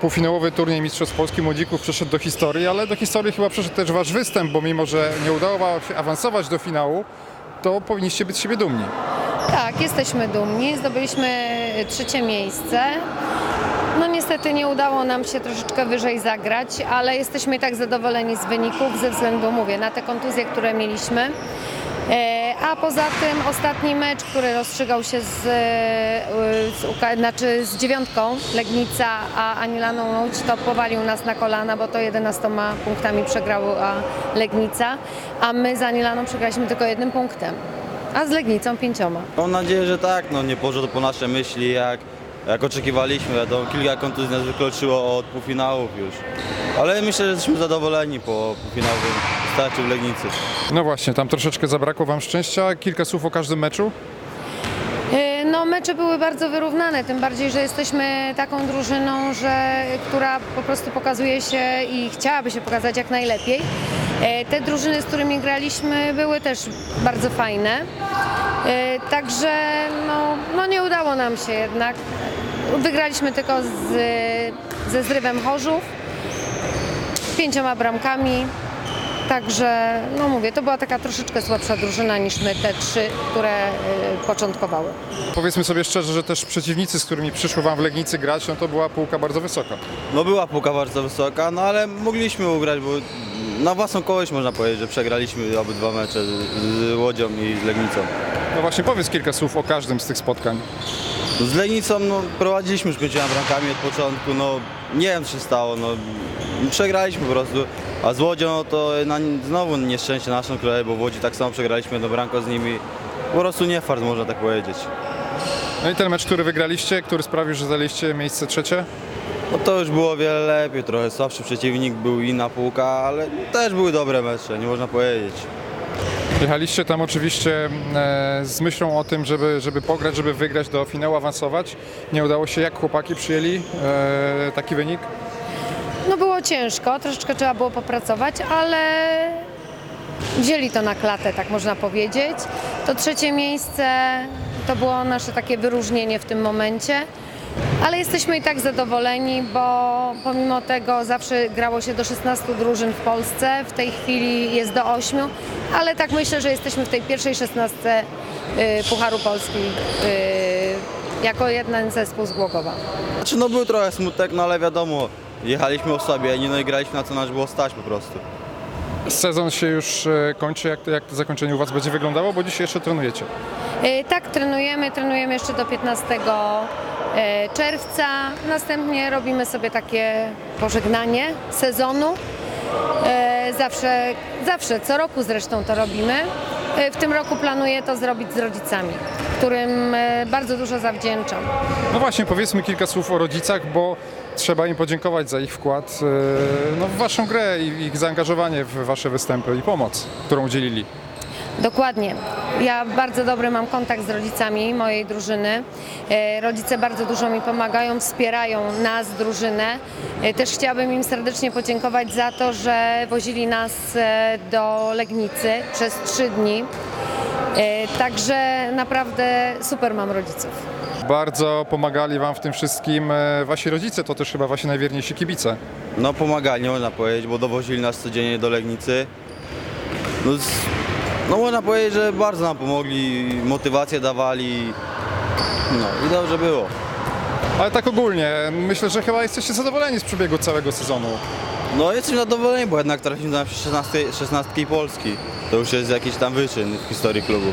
Półfinałowy turniej Mistrzostw Polski Młodzików przeszedł do historii, ale do historii chyba przeszedł też wasz występ, bo mimo, że nie udało wam się awansować do finału, to powinniście być z siebie dumni. Tak, jesteśmy dumni. Zdobyliśmy trzecie miejsce. No niestety nie udało nam się troszeczkę wyżej zagrać, ale jesteśmy i tak zadowoleni z wyników ze względu, mówię, na te kontuzje, które mieliśmy. E, A poza tym ostatni mecz, który rozstrzygał się z, e, z, znaczy z dziewiątką Legnica, a Anilaną Łódź, to powalił nas na kolana, bo to 11 punktami przegrała Legnica, a my z Anilaną przegraliśmy tylko jednym punktem, a z Legnicą pięcioma. Mam nadzieję, że tak, no nie poszło to po nasze myśli, jak, jak oczekiwaliśmy. Wiadomo, kilka kontuzji nas wykluczyło od półfinałów już. Ale myślę, że jesteśmy zadowoleni po półfinałowym starciu w Legnicy. No właśnie, tam troszeczkę zabrakło wam szczęścia. Kilka słów o każdym meczu. E, No mecze były bardzo wyrównane, tym bardziej, że jesteśmy taką drużyną, że, która po prostu pokazuje się i chciałaby się pokazać jak najlepiej. E, Te drużyny, z którymi graliśmy były też bardzo fajne. E, Także no, no nie udało nam się jednak. Wygraliśmy tylko z, ze zrywem Chorzów, pięcioma bramkami. Także, no mówię, to była taka troszeczkę słabsza drużyna niż my, te trzy, które e, początkowały. Powiedzmy sobie szczerze, że też przeciwnicy, z którymi przyszło wam w Legnicy grać, no to była półka bardzo wysoka. No była półka bardzo wysoka, no ale mogliśmy ugrać, bo na własną kogoś można powiedzieć, że przegraliśmy obydwa mecze z, z Łodzią i z Legnicą. No właśnie, powiedz kilka słów o każdym z tych spotkań. Z Legnicą no, prowadziliśmy już pięcioma bramkami od początku, no nie wiem co się stało, no przegraliśmy po prostu, a z Łodzią no, to na, znowu nieszczęście naszą kraju, bo w Łodzi tak samo przegraliśmy jedno bramko z nimi, po prostu nie fart można tak powiedzieć. No i ten mecz, który wygraliście, który sprawił, że zajęliście miejsce trzecie? No to już było o wiele lepiej, trochę słabszy przeciwnik, był inna półka, ale też były dobre mecze, nie można powiedzieć. Jechaliście tam oczywiście e, z myślą o tym, żeby, żeby pograć, żeby wygrać do finału, awansować. Nie udało się. Jak chłopaki przyjęli e, taki wynik? No było ciężko, troszeczkę trzeba było popracować, ale wzięli to na klatę, tak można powiedzieć. To trzecie miejsce to było nasze takie wyróżnienie w tym momencie. Ale jesteśmy i tak zadowoleni, bo pomimo tego zawsze grało się do 16 drużyn w Polsce, w tej chwili jest do 8, ale tak myślę, że jesteśmy w tej pierwszej 16 y, Pucharu Polski y, jako jeden zespół z Głogowa. Znaczy no był trochę smutek, no ale wiadomo, jechaliśmy osłabieni, no i graliśmy na co nas było stać po prostu. Sezon się już e, kończy. Jak to, jak to zakończenie u Was będzie wyglądało? Bo dzisiaj jeszcze trenujecie. E, Tak, trenujemy, trenujemy jeszcze do 15 e, czerwca. Następnie robimy sobie takie pożegnanie sezonu. E, Zawsze, zawsze, co roku zresztą to robimy. E, W tym roku planuję to zrobić z rodzicami, którym e, bardzo dużo zawdzięczam. No właśnie, powiedzmy kilka słów o rodzicach, bo trzeba im podziękować za ich wkład e, no, w Waszą grę i ich zaangażowanie w Wasze występy i pomoc, którą udzielili. Dokładnie. Ja bardzo dobry mam kontakt z rodzicami mojej drużyny. E, Rodzice bardzo dużo mi pomagają, wspierają nas, drużynę. E, Też chciałabym im serdecznie podziękować za to, że wozili nas e, do Legnicy przez trzy dni. Także naprawdę super mam rodziców. Bardzo pomagali Wam w tym wszystkim Wasi rodzice, to też chyba Wasi najwierniejsi kibice. No pomagali, nie można powiedzieć, bo dowozili nas codziennie do Legnicy. No, no można powiedzieć, że bardzo nam pomogli, motywację dawali. No i dobrze było. Ale tak ogólnie, myślę, że chyba jesteście zadowoleni z przebiegu całego sezonu. No jesteśmy zadowoleni, bo jednak trafiliśmy na 16, 16 Polski. To już jest jakiś tam wyczyn w historii klubu.